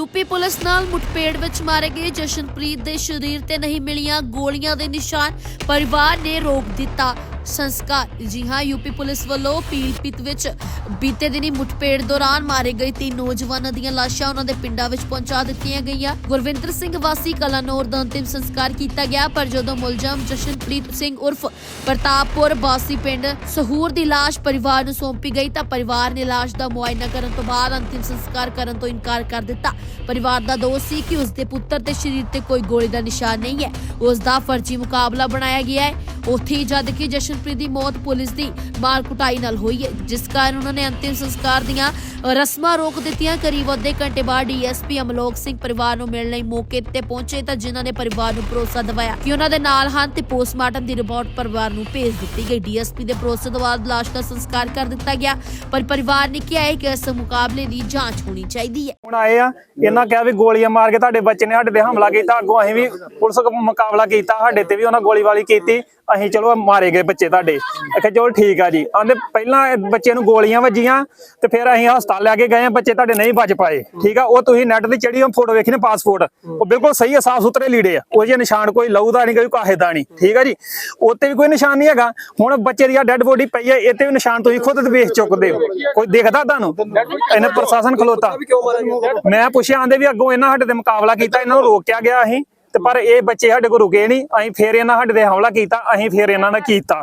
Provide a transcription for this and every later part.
UP police ਨਾਲ ਮੁਠਭੇੜ ਵਿੱਚ ਮਾਰੇ ਗਏ ਜਸ਼ਨਪ੍ਰੀਤ ਦੇ ਸਰੀਰ ਤੇ ਨਹੀਂ ਮਿਲੀਆਂ ਗੋਲੀਆਂ ਦੇ ਨਿਸ਼ਾਨ। ਪਰਿਵਾਰ ਨੇ ਰੋਕ ਦਿੱਤਾ। ਸੰਸਕਾਰ, ਜੀ ਹਾਂ, ਯੂਪੀ ਪੁਲਿਸ ਵੱਲੋਂ ਪੀਲਪਿਤ ਵਿੱਚ ਬੀਤੇ ਦਿਨੀ ਮੁਠਭੇੜ ਦੌਰਾਨ ਮਾਰੇ ਗਏ ਤਿੰਨ ਨੌਜਵਾਨਾਂ ਦੀਆਂ ਲਾਸ਼ਾਂ ਉਹਨਾਂ ਦੇ ਪਿੰਡਾਂ ਵਿੱਚ ਪਹੁੰਚਾ ਦਿੱਤੀਆਂ ਗਈਆਂ। ਗੁਰਵਿੰਦਰ ਸਿੰਘ ਵਾਸੀ ਕਲਾਨੌਰ ਦਾ ਅੰਤਿਮ ਸੰਸਕਾਰ ਕੀਤਾ ਗਿਆ, ਪਰ ਜਦੋਂ ਮੁਲਜ਼ਮ ਜਸ਼ਨਪ੍ਰੀਤ ਸਿੰਘ ਉਰਫ ਪ੍ਰਤਾਪਪੁਰ ਵਾਸੀ ਪਿੰਡ ਸਹੂਰ ਦੀ ਲਾਸ਼ ਪਰਿਵਾਰ ਨੂੰ ਸੌਂਪੀ ਗਈ ਤਾਂ ਪਰਿਵਾਰ ਨੇ ਲਾਸ਼ ਦਾ ਮੁਆਇਨਾ ਕਰਨ ਤੋਂ ਬਾਅਦ ਅੰਤਿਮ ਸੰਸਕਾਰ ਕਰਨ ਤੋਂ ਇਨਕਾਰ ਕਰ ਦਿੱਤਾ। ਪਰਿਵਾਰ ਦਾ ਦੋਸ਼ ਸੀ ਕਿ ਉਸ ਦੇ ਪੁੱਤਰ ਦੇ ਸਰੀਰ ਤੇ ਕੋਈ ਗੋਲੀ ਦਾ ਨਿਸ਼ਾਨ ਨਹੀਂ ਹੈ। ਉਸ ਦਾ ਫਰਜ਼ੀ ਮੁਕਾਬਲਾ ਬਣਾਇਆ ਗਿਆ ਹੈ। ਉੱਥੇ ਹੀ ਜਦ ਕਿ ਜਸ਼ਨਪ੍ਰੀਤ ਦੀ ਮੌਤ ਪੁਲਿਸ ਦੀ ਮਾਰ ਕੁਟਾਈ ਨਾਲ ਹੋਈ ਹੈ। ਜਿਸ ਕਾਰਨ ਉਹਨਾਂ ਨੇ ਅੰਤਿਮ ਸੰਸਕਾਰ ਦੀਆਂ ਰਸਮਾਂ ਰੋਕ ਦਿੱਤੀਆਂ। ਕਰੀਬ ਅੱਧੇ ਘੰਟੇ ਬਾਅਦ ਡੀਐਸਪੀ ਅਮਲੋਕ ਸਿੰਘ ਪਰਿਵਾਰ ਨੂੰ ਮਿਲਣ ਲਈ ਮੌਕੇ ਤੇ ਪਹੁੰਚੇ ਤਾਂ ਜਿਨ੍ਹਾਂ ਨੇ ਪਰਿਵਾਰ ਨੂੰ ਭਰੋਸਾ ਦਿਵਾਇਆ ਕਿ ਉਹਨਾਂ ਦੇ ਨਾਲ ਹਨ ਤੇ ਪੋਸਟਮਾਰਟਮ ਦੀ ਰਿਪੋਰਟ ਪਰਿਵਾਰ ਨੂੰ ਭੇਜ ਦਿੱਤੀ ਗਈ। ਡੀਐਸਪੀ ਦੇ ਭਰੋਸੇ ਤੋਂ ਬਾਅਦ ਲਾਸ਼ ਦਾ ਸੰਸਕਾਰ ਕਰ ਦਿੱਤਾ ਗਿਆ, ਪਰ ਪਰਿਵਾਰ ਨੇ ਕਿਹਾ ਹੈ ਕਿ ਇਸ ਮੁਕਾਬਲੇ ਦੀ ਜਾਂਚ ਹੋਣੀ ਚਾਹੀਦੀ ਹੈ। ਹੁਣ ਆਏ ਆ, ਇਹਨਾਂ ਕਿਹਾ ਵੀ ਗੋਲੀਆਂ ਮਾਰ ਕੇ ਤੁਹਾਡੇ ਬੱਚੇ ਨੇ ਸਾਡੇ ਤੇ ਹਮਲਾ ਕੀਤਾ, ਅੱਗੋਂ ਅਸੀਂ ਵੀ ਪੁਲਿਸ ਮੁਕਾਬਲਾ ਕੀਤਾ, ਸਾਡੇ ਤੇ ਵੀ ਉਹਨਾਂ ਗੋਲੀਬਾਰੀ ਕੀਤੀ। ਅਸੀਂ ਚਲੋ ਮਾਰੇ ਗਏ ਬੱਚੇ ਤੁਹਾਡੇ। ਅਖੇ ਚਲੋ ਠੀਕ ਆ ਜੀ। ਆਂਦੇ ਪਹਿਲਾਂ ਬੱਚੇ ਨੂੰ ਗੋਲੀਆਂ ਵੱਜੀਆਂ ਤੇ ਫਿਰ ਅਸੀਂ ਹਸਪਤਾਲ ਲੈ ਕੇ ਗਏ ਬੱਚੇ ਤੁਹਾਡੇ ਨਹੀਂ ਬਚ ਪਾਏ। ਠੀਕ ਆ, ਉਹ ਤੁਸੀਂ ਨੈਟ ਦੀ ਚੜੀ ਫੋਟੋ ਵੇਖੀ ਨੇ ਪਾਸਪੋਰਟ ਉਹ ਬਿਲਕੁਲ ਸਹੀ ਆ, ਸਾਫ਼ ਸੁਥਰੇ ਲੀੜੇ ਆ। ਉਹ ਜੇ ਨਿਸ਼ਾਨ ਕੋਈ ਲਹੂ ਦਾ ਨਹੀਂ ਕੋਈ ਕਾਹੇ ਦਾ ਨਹੀਂ ਠੀਕ ਆ ਜੀ? ਉੱਤੇ ਵੀ ਕੋਈ ਨਿਸ਼ਾਨ ਨਹੀਂ ਹੈਗਾ। ਹੁਣ ਬੱਚੇ ਦੀ ਆ ਡੈੱਡ ਬੋਡੀ ਪਈ ਹੈ ਇਹ ਤੇ ਵੀ ਨਿਸ਼ਾਨ ਤੁਸੀਂ ਖੁਦ ਵੇਖ ਚੁੱਕਦੇ ਹੋ। ਕੋਈ ਦੇਖਦਾ ਤੁਹਾਨੂੰ? ਇਹਨੇ ਪ੍ਰਸ਼ਾਸਨ ਖਲੋਤਾ। ਮੈਂ ਪੁੱਛਿਆ, ਆਂਦੇ ਵੀ ਅੱਗੋਂ ਇਹਨਾਂ ਸਾਡੇ ਤੇ ਮੁਕਾਬਲਾ ਕੀਤਾ, ਇਹਨਾਂ ਨੂੰ ਰੋਕਿਆ ਗਿਆ ਅਸੀਂ। ਤੇ ਪਰ ਇਹ ਬੱਚੇ ਸਾਡੇ ਕੋਲ ਰੁਕੇ ਨਹੀਂ ਅਸੀਂ ਫੇਰ ਇਹਨਾਂ ਸਾਡੇ ਤੇ ਹਮਲਾ ਕੀਤਾ ਅਸੀਂ ਫੇਰ ਇਹਨਾਂ ਨੇ ਕੀਤਾ।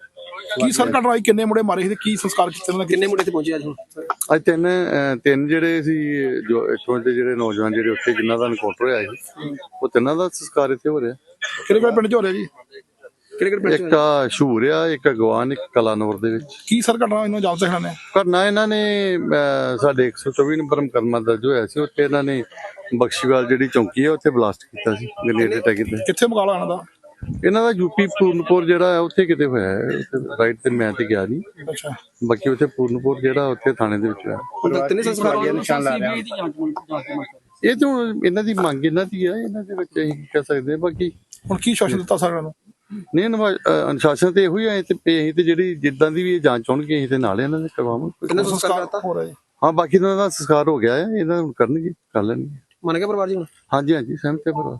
ਕੀ ਸਰ ਘਟਨਾ ਹੋਈ ਕਿੰਨੇ ਮੁੰਡੇ ਮਾਰੇ ਸੀ ਤੇ ਕੀ ਸੰਸਕਾਰ ਕੀਤੇ ਉਹਨਾਂ ਕਿੰਨੇ ਮੁੰਡੇ ਤੇ ਪਹੁੰਚੇ ਅੱਜ ਹੁਣ? ਅੱਜ ਤਿੰਨ ਅਹ, ਤਿੰਨ ਜਿਹੜੇ ਸੀ ਜੋ ਇੱਥੋਂ ਦੇ ਜਿਹੜੇ ਨੌਜਵਾਨ ਜਿਹੜੇ ਉੱਥੇ ਜਿਨ੍ਹਾਂ ਦਾ ਐਨਕਾਊਂਟਰ ਹੋਇਆ ਸੀ ਉਹ ਤਿੰਨਾਂ ਦਾ ਸੰਸਕਾਰ ਇੱਥੇ ਹੋ ਰਿਹਾ। ਕਿਹੜੇ ਕਿਹੜੇ ਪਿੰਡ ਚ ਹੋ ਰਿਹਾ ਜੀ? ਕਿਹੜੇ ਕਿਹੜੇ ਪਿੰਡ ਇੱਕ ਸ਼ੂਰ ਆ ਇੱਕ ਅਗਵਾਨ ਇੱਕ ਕਲਾਨੌਰ ਦੇ ਵਿੱਚ। ਕੀ ਸਰ ਘਟਨਾ ਇਹਨਾਂ ਸਕਦੇ ਨੇ ਕਰਨਾ ਇਹਨਾਂ ਨੇ ਅਹ, ਸਾਡੇ 124 ਨੰਬਰ ਮੁਕੱਦਮਾ ਦਰਜ ਹੋਇਆ ਸੀ। ਉੱਥੇ ਇਹਨਾਂ ਨੇ ਬਖਸ਼ੀਵਾਲ ਜਿਹੜੀ ਚੌਂਕੀ ਹੈ ਉੱਥੇ ਬਲਾਸਟ ਕੀਤਾ ਸੀ ਗ੍ਰੇਨੇਡ ਅਟੈਕ ਕੀਤਾ ਕਿੱਥੇ ਮੁਕਾਬਲਾ ਇਹਨਾਂ ਦਾ? ਇਹਨਾਂ ਦਾ ਯੂਪੀ ਪੂਰਨਪੁਰ ਜਿਹੜਾ ਹੈ ਉੱਥੇ ਕਿਤੇ ਹੋਇਆ ਹੈ। ਉੱਥੇ ਰਾਈਟ ਤੇ ਮੈਂ ਤੇ ਗਿਆ ਨਹੀਂ। ਅੱਛਾ। ਬਾਕੀ ਉੱਥੇ ਪੂਰਨਪੁਰ ਜਿਹੜਾ ਉੱਥੇ ਥਾਣੇ ਦੇ ਵਿੱਚ ਹੈ ਤਿੰਨੇ ਸੰਸਕਾਰ ਹੋਏ ਨਿਸ਼ਾਨ ਲਾ ਰਿਹਾ ਇਹ ਤਾਂ ਹੁਣ ਇਹਨਾਂ ਦੀ ਮੰਗ ਇਹਨਾਂ ਦੀ ਹੈ ਇਹਨਾਂ ਦੇ ਵਿੱਚ ਅਸੀਂ ਕੀ ਕਹਿ ਸਕਦੇ ਹਾਂ। ਬਾਕੀ ਹੁਣ ਕੀ ਸ਼ਾਸਨ ਦਿੱਤਾ ਸਰ ਇਹਨਾਂ ਨੂੰ? ਨਹੀਂ ਨਵਾ- ਅਨੁਸ਼ਾਸਨ ਤੇ ਇਹੋ ਹੀ ਹੈ ਤੇ ਅਸੀਂ ਤੇ ਜਿਹੜੀ ਜਿੱਦਾਂ ਦੀ ਵੀ ਇਹ ਜਾਂਚ ਹੋਣਗੇ ਅਸੀਂ ਤੇ ਨਾਲ ਇਹਨਾਂ ਦੇ ਕਰਵਾਵਾਂਗੇ। ਕਿੰਨੇ ਸੰਸਕਾਰ ਹੋ ਰਿਹਾ ਜੀ ਹਾਂ ਬਾਕੀ ਇਹਨਾਂ ਦਾ ਸੰਸਕਾਰ ਹੋ ਗਿਆ ਹੈ ਇਹਨਾਂ ਨੂੰ ਕਰਨਗੇ ਕਰ ਲੈਣਗੇ। ਮੰਨ ਗਿਆ ਪਰਿਵਾਰ ਜੀ ਹੁਣ? ਹਾਂਜੀ ਹਾਂਜੀ ਸਹਿਮਤ ਹੈ ਪਰ